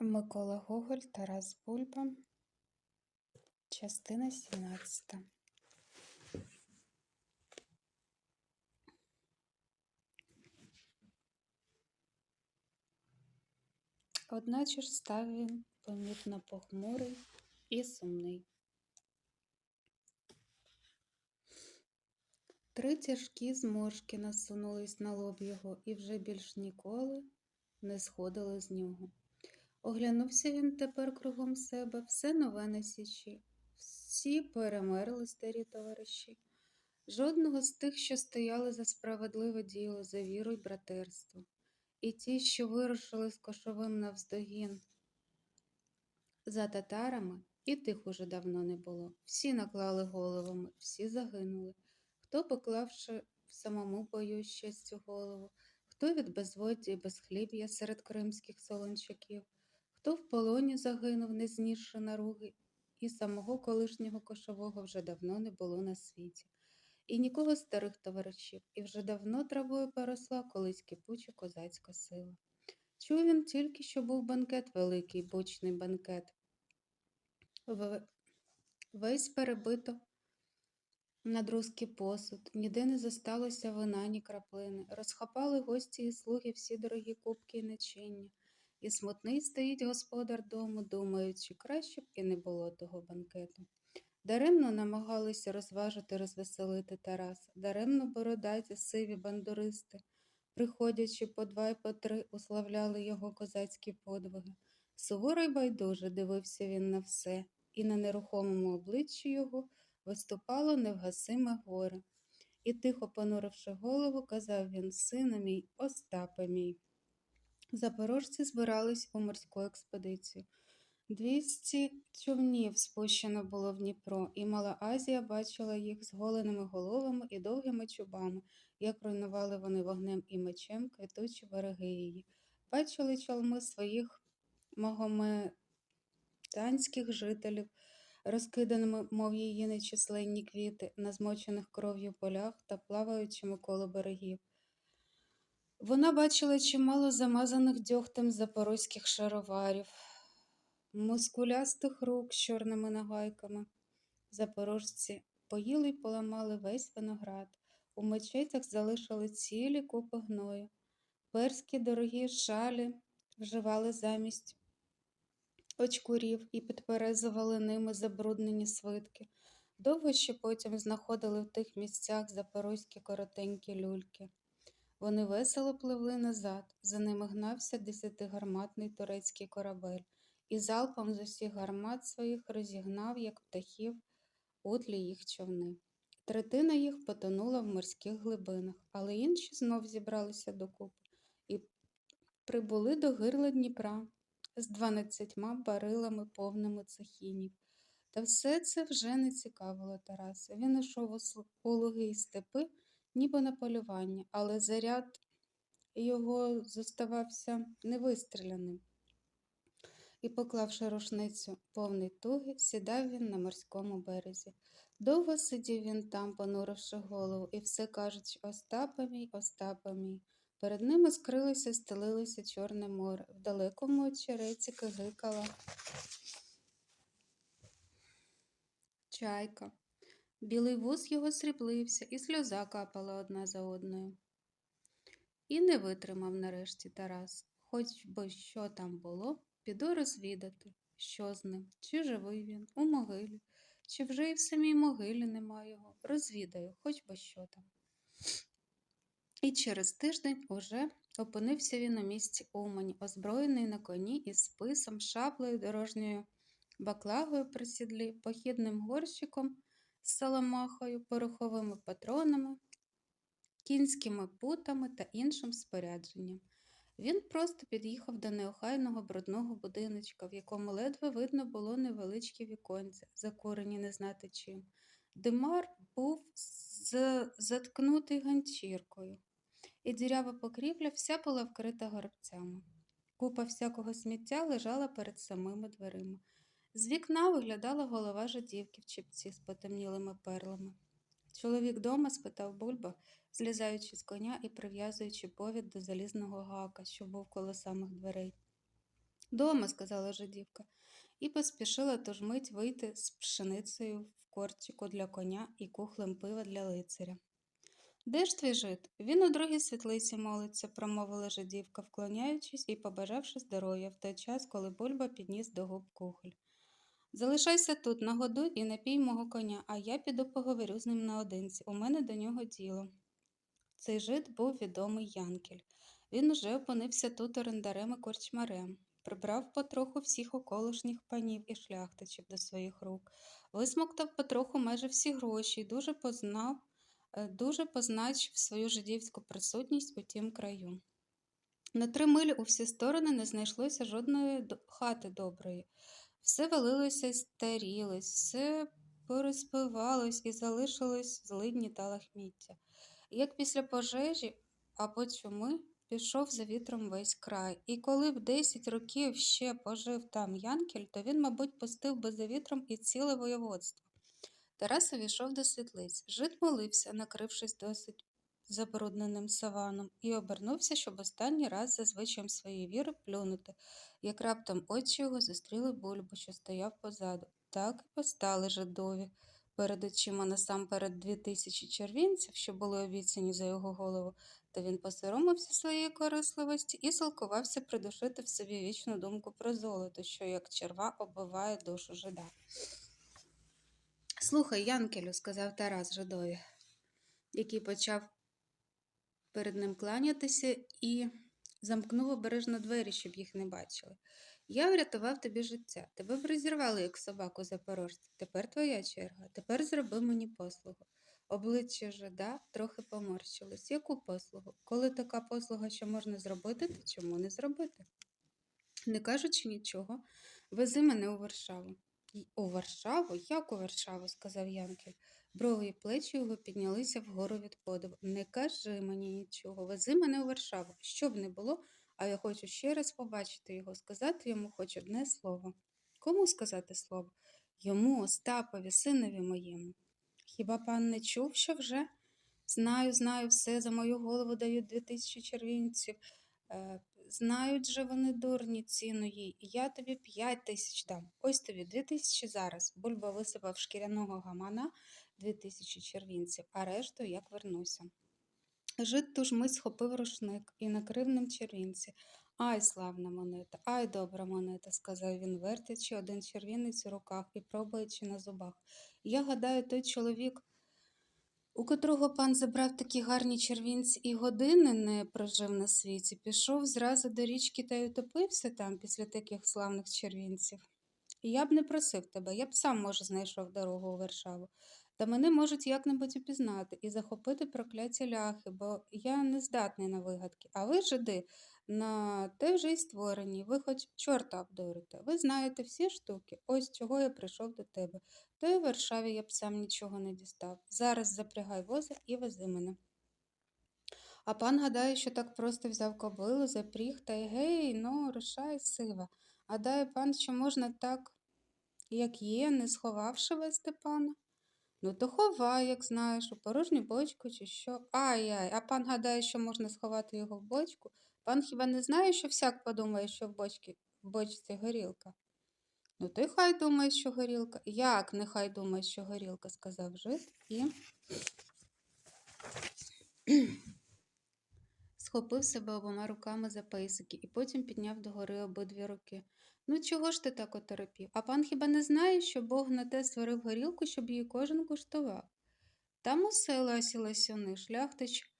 Микола Гоголь, Тарас Бульба, частина 17. Одначе ж став він помітно похмурий і сумний. Три тяжкі зморшки насунулись на лоб його і вже більш ніколи не сходили з нього. Оглянувся він тепер кругом себе, все нове на січі, всі перемерли старі товариші. Жодного з тих, що стояли за справедливе діло, за віру й братерство. І ті, що вирушили з кошовим навздогін за татарами, і тих уже давно не було. Всі наклали головами, всі загинули. Хто поклавши в самому бою щось цю голову, хто від безводдя і безхліб'я серед кримських солончаків, хто в полоні загинув, не знісши наруги, і самого колишнього кошового вже давно не було на світі. І нікого старих товаришів, і вже давно травою поросла колись кипуча козацька сила. Чув він тільки, що був банкет великий, бучний банкет. Весь перебито на друзький посуд, ніде не зосталося вина, ні краплини. Розхапали гості і слуги всі дорогі кубки і начиння. І смутний стоїть господар дому, думаючи, краще б і не було того банкету. Даремно намагалися розважити, розвеселити Тараса, даремно бородаті, сиві бандуристи, приходячи по два й по три, уславляли його козацькі подвиги. Суворо й байдуже дивився він на все, і на нерухомому обличчі його виступало невгасиме горе. І, тихо понуривши голову, казав він сину мій, Остапе мій. Запорожці збирались у морську експедицію. Двісті човнів спущено було в Дніпро, і Мала Азія бачила їх з голеними головами і довгими чубами, як руйнували вони вогнем і мечем квітучі береги її. Бачили чолми своїх магометанських жителів, розкиданими, мов її нечисленні квіти, на змочених кров'ю полях та плаваючими коло берегів. Вона бачила чимало замазаних дьогтем запорозьких шароварів, мускулястих рук з чорними нагайками. Запорожці поїли й поламали весь виноград. У мечетях залишили цілі купи гною. Перські дорогі шалі вживали замість очкурів і підперезували ними забруднені свитки. Довго ще потім знаходили в тих місцях запорозькі коротенькі люльки. Вони весело пливли назад, за ними гнався десятигарматний турецький корабель, і залпом з усіх гармат своїх розігнав, як птахів, утлі їх човни. Третина їх потонула в морських глибинах, але інші знов зібралися докупи і прибули до гирла Дніпра з дванадцятьма барилами повними цехінів. Та все це вже не цікавило Тараса. Він ішов у луги й степи, ніби на полювання, але заряд його зоставався невистріляним. І, поклавши рушницю повний туги, сідав він на морському березі. Довго сидів він там, понуривши голову, і все кажучи Остапе мій, Остапе мій. Перед ними скрилося, стелилося Чорне море. В далекому очереті кигикала чайка. Білий вуз його сріблився, і сльоза капала одна за одною. І не витримав нарешті Тарас. Хоч би що там було, піду розвідати, що з ним, чи живий він, у могилі, чи вже і в самій могилі нема його. Розвідаю, хоч би що там. І через тиждень уже опинився він у місті Умані, озброєний на коні із списом, шаблею, дорожньою баклагою при сідлі, похідним горщиком з саламахою, пороховими патронами, кінськими путами та іншим спорядженням. Він просто під'їхав до неохайного брудного будиночка, в якому ледве видно було невеличкі віконця, закурені не знати чим. Димар був з- заткнутий ганчіркою, і дірява покрівля вся була вкрита горобцями. Купа всякого сміття лежала перед самими дверима. З вікна виглядала голова жидівки в чіпці з потемнілими перлами. Чоловік дома? спитав Бульба, злізаючи з коня і прив'язуючи повід до залізного гака, що був коло самих дверей. Дома, сказала жидівка, і поспішила тож мить вийти з пшеницею в корчику для коня і кухлем пива для лицаря. Де ж твій жид? Він у другій світлиці молиться, промовила жидівка, вклоняючись і побажавши здоров'я в той час, коли бульба підніс до губ кухоль. Залишайся тут, нагодуй і напій мого коня, а я піду поговорю з ним наодинці. У мене до нього діло. Цей жид був відомий Янкель. Він уже опинився тут орендарем і корчмарем, прибрав потроху всіх околишніх панів і шляхтичів до своїх рук, висмоктав потроху майже всі гроші і дуже познав, е, дуже позначив свою жидівську присутність у тім краю. На три милі у всі сторони не знайшлося жодної хати доброї. Все валилося й старілось, все порозпивалось і залишилось злидні та лахміття. Як після пожежі або чуми пішов за вітром весь край, і коли б десять років ще пожив там Янкель, то він, мабуть, пустив би за вітром і ціле воєводство. Тарас увійшов до світлиць. Жид молився, накрившись досить забрудненим саваном, і обернувся, щоб останній раз за звичаєм своєї віри плюнути, як раптом очі його зустріли бульбу, що стояв позаду. Так і постали жидові. Перед очима насамперед дві тисячі червінців, що були обіцяні за його голову, то він посоромився своєї корисливості і силкувався придушити в собі вічну думку про золото, що як черва оббиває душу жида. Слухай, Янкелю, сказав Тарас жидові, який почав перед ним кланятися і замкнув обережно двері, щоб їх не бачили. Я врятував тобі життя. Тебе б розірвали, як собаку запорожця. Тепер твоя черга. Тепер зроби мені послугу. Обличчя жида трохи поморщилось. Яку послугу? Коли така послуга, що можна зробити, то чому не зробити? Не кажучи нічого, вези мене у Варшаву. У Варшаву? Як у Варшаву? сказав Янкель. Брови і плечі його піднялися вгору від подиву. Не кажи мені нічого, вези мене у Варшаву. Що б не було, а я хочу ще раз побачити його, сказати йому хоч одне слово. Кому сказати слово? Йому, Остапові, синові моєму. Хіба пан не чув, що вже? Знаю, знаю, все за мою голову дають дві тисячі червінців. Е, знають же вони дурні ціну їй, і я тобі п'ять тисяч дам. Ось тобі дві тисячі зараз. Бульба висипав шкіряного гамана дві тисячі червінців, а решту як вернуся. Жид ту ж мить схопив рушник і накрив ним червінці. Ай, славна монета, ай, добра монета, сказав він, вертячи один червінець у руках і пробуючи на зубах. Я гадаю, той чоловік, у котрого пан забрав такі гарні червінці і години не прожив на світі, пішов зразу до річки та й утопився там після таких славних червінців. І я б не просив тебе, я б сам, може, знайшов дорогу у Варшаву. Та мене можуть як-небудь упізнати і захопити прокляті ляхи, бо я не здатний на вигадки. А ви, жиди, на те вже й створені, ви хоч чорта обдурите. Ви знаєте всі штуки, ось чого я прийшов до тебе. То й у Варшаві я б сам нічого не дістав. Зараз запрягай воза і вези мене. А пан гадає, що так просто взяв кобилу, запріг та й гей, ну, рушай, сива. Гадає пан, що можна так, як є, не сховавши вести пана? Ну, то ховай, як знаєш, у порожню бочку чи що. Ай-ай, а пан гадає, що можна сховати його в бочку? Пан хіба не знає, що всяк подумає, що в бочці, в бочці горілка? Ну, то й хай думає, що горілка. Як нехай думає, що горілка, сказав жид і схопив себе обома руками за пейсики і потім підняв догори обидві руки. Ну, чого ж ти так оторопів? А пан хіба не знає, що Бог на те створив горілку, щоб її кожен куштував? Там усе ласі ласюни, шляхтич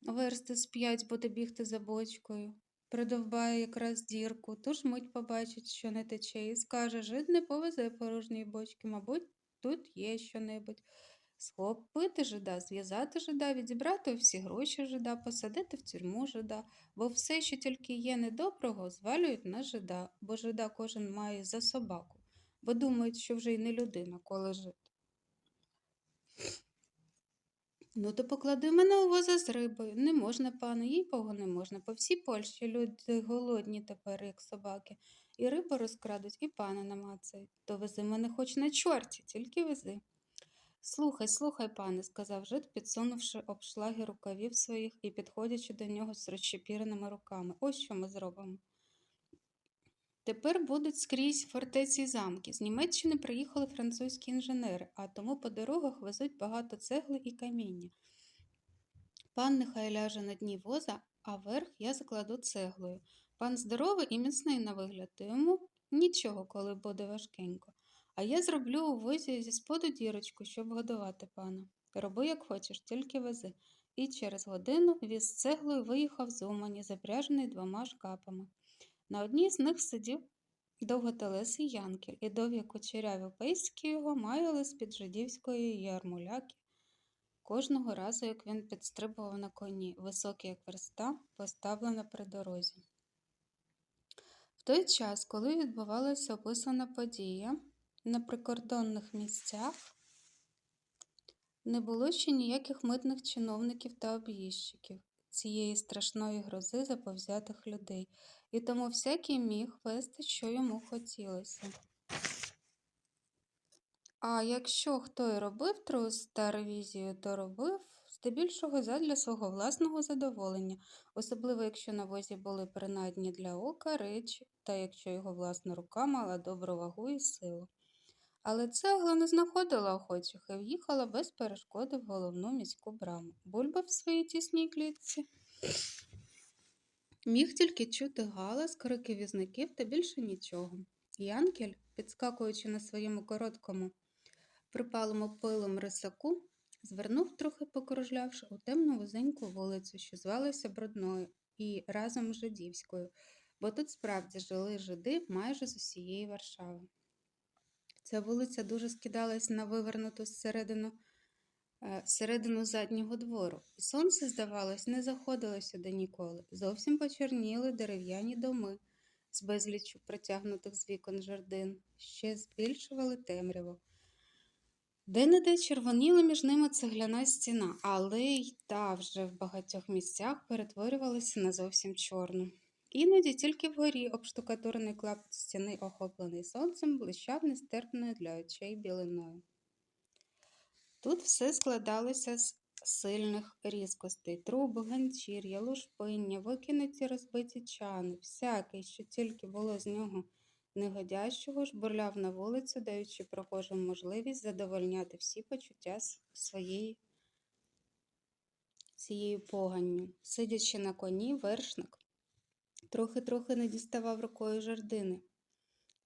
версти з п'ять буде бігти за бочкою. Придовбає якраз дірку, тож мить побачить, що не тече, і скаже, жид не повезе порожньої бочки, мабуть, тут є що-небудь. Схопити жида, зв'язати жида, відібрати всі гроші жида, посадити в тюрму жида, бо все, що тільки є недоброго, звалюють на жида, бо жида кожен має за собаку, бо думають, що вже й не людина, коли жид. Ну, то поклади мене у воза з рибою. Не можна, пане, їй пого не можна. По всій Польщі люди голодні тепер, як собаки, і рибу розкрадуть, і пана намацають. То вези мене хоч на чорті, тільки вези. Слухай, слухай, пане, сказав жид, підсунувши обшлаги рукавів своїх і підходячи до нього з розчепіреними руками. Ось що ми зробимо. Тепер будуть скрізь фортеці й замки. З Німеччини приїхали французькі інженери, а тому по дорогах везуть багато цегли і каміння. Пан нехай ляже на дні воза, а верх я закладу цеглою. Пан здоровий і міцний на вигляд, то йому нічого, коли буде важкенько. А я зроблю у возі зі споду дірочку, щоб годувати пана. Роби, як хочеш, тільки вези. І через годину віз з цеглою виїхав з Умані, запряжений двома шкапами. На одній з них сидів довготелесий янкель, і довгі кучеряві пейськи його маяли з-під жидівської ярмуляки. Кожного разу, як він підстрибував на коні, високий як верста, поставлена при дорозі. В той час, коли відбувалася описана подія, на прикордонних місцях не було ще ніяких митних чиновників та об'їзчиків цієї страшної грози заповзятих людей, і тому всякий міг вести, що йому хотілося. А якщо хто і робив трус та ревізію, то робив здебільшого задля свого власного задоволення, особливо якщо на возі були принадні для ока речі, та якщо його власна рука мала добру вагу і силу. Але цегла не знаходила охочих і в'їхала без перешкоди в головну міську браму. Бульба в своїй тісній клітці. Міг тільки чути галас, крики візників та більше нічого. Янкель, підскакуючи на своєму короткому, припалому пилом рисаку, звернув, трохи покружлявши, у темну вузеньку вулицю, що звалася Брудною і разом Жидівською, бо тут справді жили жиди майже з усієї Варшави. Ця вулиця дуже скидалась на вивернуту зсередину, е, середину заднього двору, сонце, здавалось, не заходило сюди ніколи. Зовсім почорніли дерев'яні доми з безліччю протягнутих з вікон жердин, ще збільшували темряву. Де-не-де червоніла між ними цегляна стіна, але й та вже в багатьох місцях перетворювалася на зовсім чорну. Іноді тільки вгорі обштукатурений клапоть стіни, охоплений сонцем, блищав нестерпною для очей білиною. Тут все складалося з сильних різкостей, труби, ганчір'я, лушпиння, викинуті розбиті чани, всякий, що тільки було з нього негодящого, жбурляв на вулицю, даючи прохожим можливість задовольняти всі почуття своєї цією поганню. Сидячи на коні, вершник трохи-трохи не діставав рукою жердини,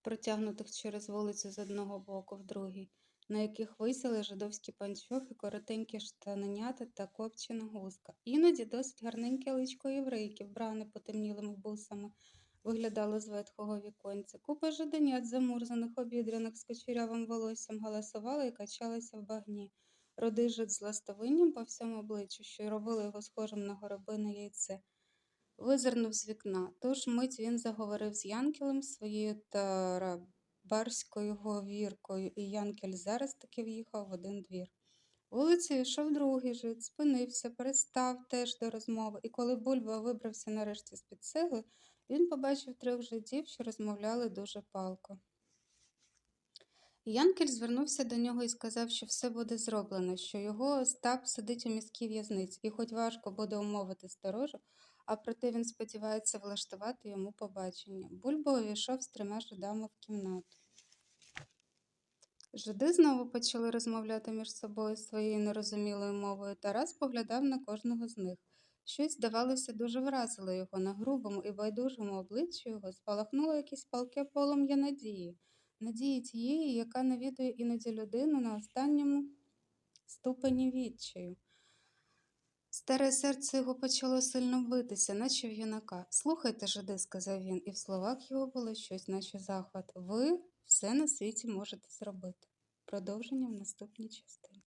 протягнутих через вулицю з одного боку в другий, на яких висіли жидовські панчохи, коротенькі штаненята та копчена гузка. Іноді досить гарненьке личко єврейки, вбране потемнілими бусами, виглядало з ветхого віконця. Купа жиденят, замурзаних, обідряних з кочерявим волоссям, галасувала і качалася в багні. Родий жид з ластовинням по всьому обличчю, що робило його схожим на горобине яйце визирнув з вікна, тож мить він заговорив з Янкелем своєю тарабарською говіркою, і Янкель зараз таки в'їхав в один двір. Вулицею йшов другий жит, спинився, перестав теж до розмови, і коли Бульба вибрався нарешті з-під цегли, він побачив трьох жидів, що розмовляли дуже палко. Янкель звернувся до нього і сказав, що все буде зроблено, що його Остап сидить у міській в'язниці, і хоч важко буде умовити сторожу, а проте він сподівається влаштувати йому побачення. Бульба увійшов з трьома жидами в кімнату. Жиди знову почали розмовляти між собою своєю нерозумілою мовою, Тарас поглядав на кожного з них. Щось, здавалося, дуже вразило його на грубому і байдужому обличчі його спалахнуло якесь палке полум'я надії, надії тієї, яка навідує іноді людину на останньому ступені відчаю. Старе серце його почало сильно битися, наче в юнака. Слухайте, жиди, сказав він, і в словах його було щось, наче захват. Ви все на світі можете зробити. Продовження в наступній частині.